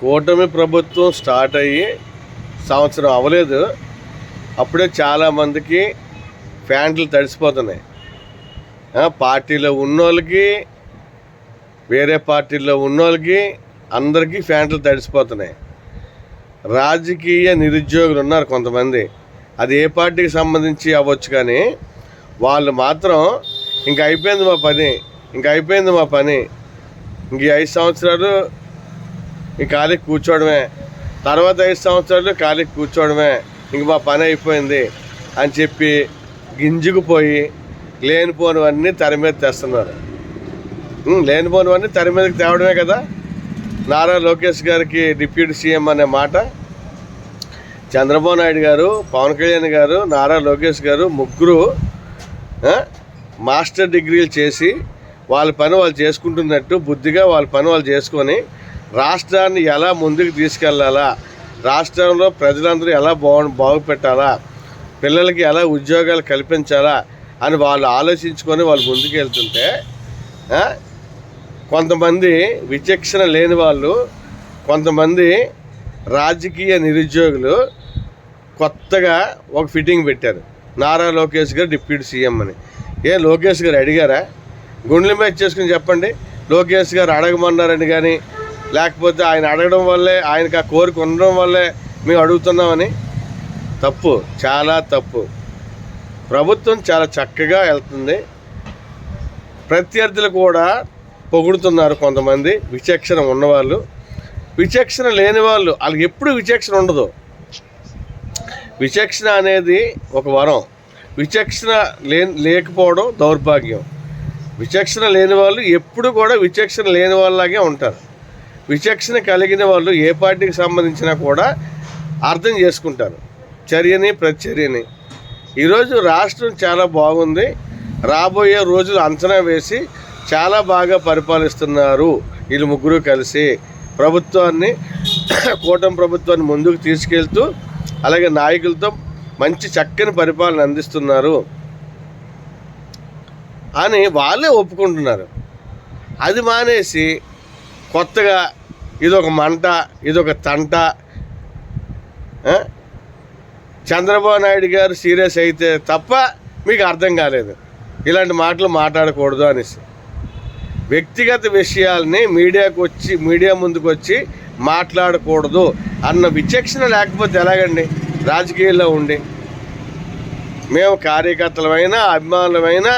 కూటమి ప్రభుత్వం స్టార్ట్ అయ్యి సంవత్సరం అవ్వలేదు. అప్పుడే చాలామందికి ప్యాంట్లు తడిసిపోతున్నాయి. పార్టీలో ఉన్నోళ్ళకి వేరే పార్టీల్లో ఉన్నోళ్ళకి అందరికీ ఫ్యాంట్లు తడిసిపోతున్నాయి. రాజకీయ నిరుద్యోగులు ఉన్నారు కొంతమంది. అది ఏ పార్టీకి సంబంధించి అవ్వచ్చు కానీ వాళ్ళు మాత్రం ఇంక అయిపోయింది మా పని ఇంక అయిపోయింది మా పని. ఇంక ఐదు సంవత్సరాలు ఈ ఖాళీ కూర్చోవడమే. తర్వాత ఐదు సంవత్సరాలు ఖాళీ కూర్చోవడమే. ఇంక మా పని అయిపోయింది అని చెప్పి గింజుకుపోయి లేనిపోనివన్నీ తెర మీద తెస్తున్నారు. లేనిపోనివన్నీ తెర మీదకి తేవడమే కదా? నారా లోకేష్ గారికి డిప్యూటీ సీఎం అనే మాట. చంద్రబాబు నాయుడు గారు పవన్ కళ్యాణ్ గారు నారా లోకేష్ గారు ముగ్గురు మాస్టర్ డిగ్రీలు చేసి వాళ్ళ పని వాళ్ళు చేసుకుంటున్నట్టు బుద్ధిగా వాళ్ళ పని వాళ్ళు చేసుకొని రాష్ట్రాన్ని ఎలా ముందుకు తీసుకెళ్ళాలా? రాష్ట్రంలో ప్రజలందరూ ఎలా బాగు బాగుపెట్టాలా? పిల్లలకి ఎలా ఉద్యోగాలు కల్పించాలా? అని వాళ్ళు ఆలోచించుకొని వాళ్ళు ముందుకు వెళ్తుంటే కొంతమంది విచక్షణ లేని వాళ్ళు కొంతమంది రాజకీయ నిరుద్యోగులు కొత్తగా ఒక ఫిట్టింగ్ పెట్టారు. నారా లోకేష్ గారు డిప్యూటీ సీఎం అని. ఏ లోకేష్ గారు అడిగారా? గుండెల మీద చేసుకుని చెప్పండి. లోకేష్ గారు అడగమన్నారని కానీ లేకపోతే ఆయన అడగడం వల్లే ఆయనకు ఆ కోరిక ఉండడం వల్లే మేము అడుగుతున్నామని. తప్పు చాలా తప్పు. ప్రభుత్వం చాలా చక్కగా వెళ్తుంది. ప్రత్యర్థులు కూడా పొగుడుతున్నారు కొంతమంది విచక్షణ ఉన్నవాళ్ళు. విచక్షణ లేని వాళ్ళు వాళ్ళకి ఎప్పుడు విచక్షణ ఉండదు. విచక్షణ అనేది ఒక వరం. విచక్షణ లే లేకపోవడం దౌర్భాగ్యం. విచక్షణ లేని వాళ్ళు ఎప్పుడు కూడా విచక్షణ లేని వాళ్ళలాగే ఉంటారు. విచక్షణ కలిగిన వాళ్ళు ఏ పార్టీకి సంబంధించినా కూడా అర్థం చేసుకుంటారు. చర్యని ప్రతిచర్యని ఈరోజు రాష్ట్రం చాలా బాగుంది. రాబోయే రోజులు అంచనా వేసి చాలా బాగా పరిపాలిస్తున్నారు వీళ్ళు ముగ్గురు కలిసి. ప్రభుత్వాన్ని కూటమి ప్రభుత్వాన్ని ముందుకు తీసుకెళ్తూ అలాగే నాయకులతో మంచి చక్కని పరిపాలన అందిస్తున్నారు. అని వాళ్ళే ఒప్పుకుంటున్నారు. అది మానేసి కొత్తగా ఇదొక మంట ఇదొక తంట. చంద్రబాబు నాయుడు గారు సీరియస్ అయితే తప్ప మీకు అర్థం కాలేదు. ఇలాంటి మాటలు మాట్లాడకూడదు అనేసి. వ్యక్తిగత విషయాల్ని మీడియాకు వచ్చి మీడియా ముందుకు వచ్చి మాట్లాడకూడదు అన్న విచక్షణ లేకపోతే ఎలాగండి? రాజకీయాల్లో ఉండి. మేము కార్యకర్తలమైనా అభిమానులమైనా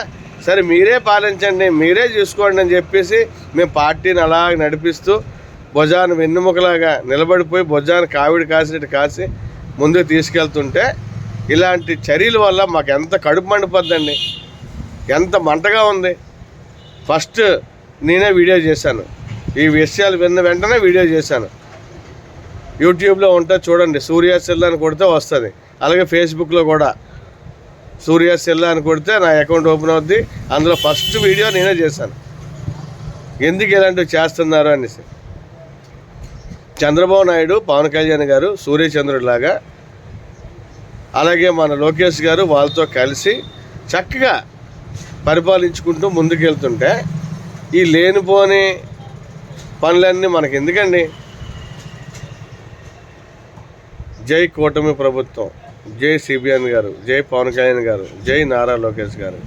సరే మీరే పాలించండి మీరే చూసుకోండి అని చెప్పేసి మేము పార్టీని అలా నడిపిస్తూ భుజాన్ని వెన్నుముకలాగా నిలబడిపోయి భుజాన్ని కావిడి కాసినట్టు కాసి ముందుకు తీసుకెళ్తుంటే ఇలాంటి చర్యల వల్ల మాకు ఎంత కడుపు మండిపోద్దండి. ఎంత మంటగా ఉంది. ఫస్ట్ నేనే వీడియో చేశాను. ఈ విషయాలు విన్న వెంటనే వీడియో చేశాను. యూట్యూబ్లో ఉంటే చూడండి సూర్య సెల్ అని కొడితే వస్తుంది. అలాగే ఫేస్బుక్లో కూడా. సూర్య సెల్ అని కొడితే నా అకౌంట్ ఓపెన్ అవుద్ది. అందులో ఫస్ట్ వీడియో నేనే చేశాను. ఎందుకు ఇలాంటివి చేస్తున్నారు అనేసి. చంద్రబాబు నాయుడు పవన్ కళ్యాణ్ గారు సూర్యచంద్రుడిలాగా అలాగే మన లోకేష్ గారు వాళ్ళతో కలిసి చక్కగా పరిపాలించుకుంటూ ముందుకెళ్తుంటే ఈ లేనిపోని పనులన్నీ మనకి ఎందుకండి జై కూటమి ప్రభుత్వం జై సిబిఎన్ గారు జై పవన్ కళ్యాణ్ గారు జై నారా లోకేష్ గారు.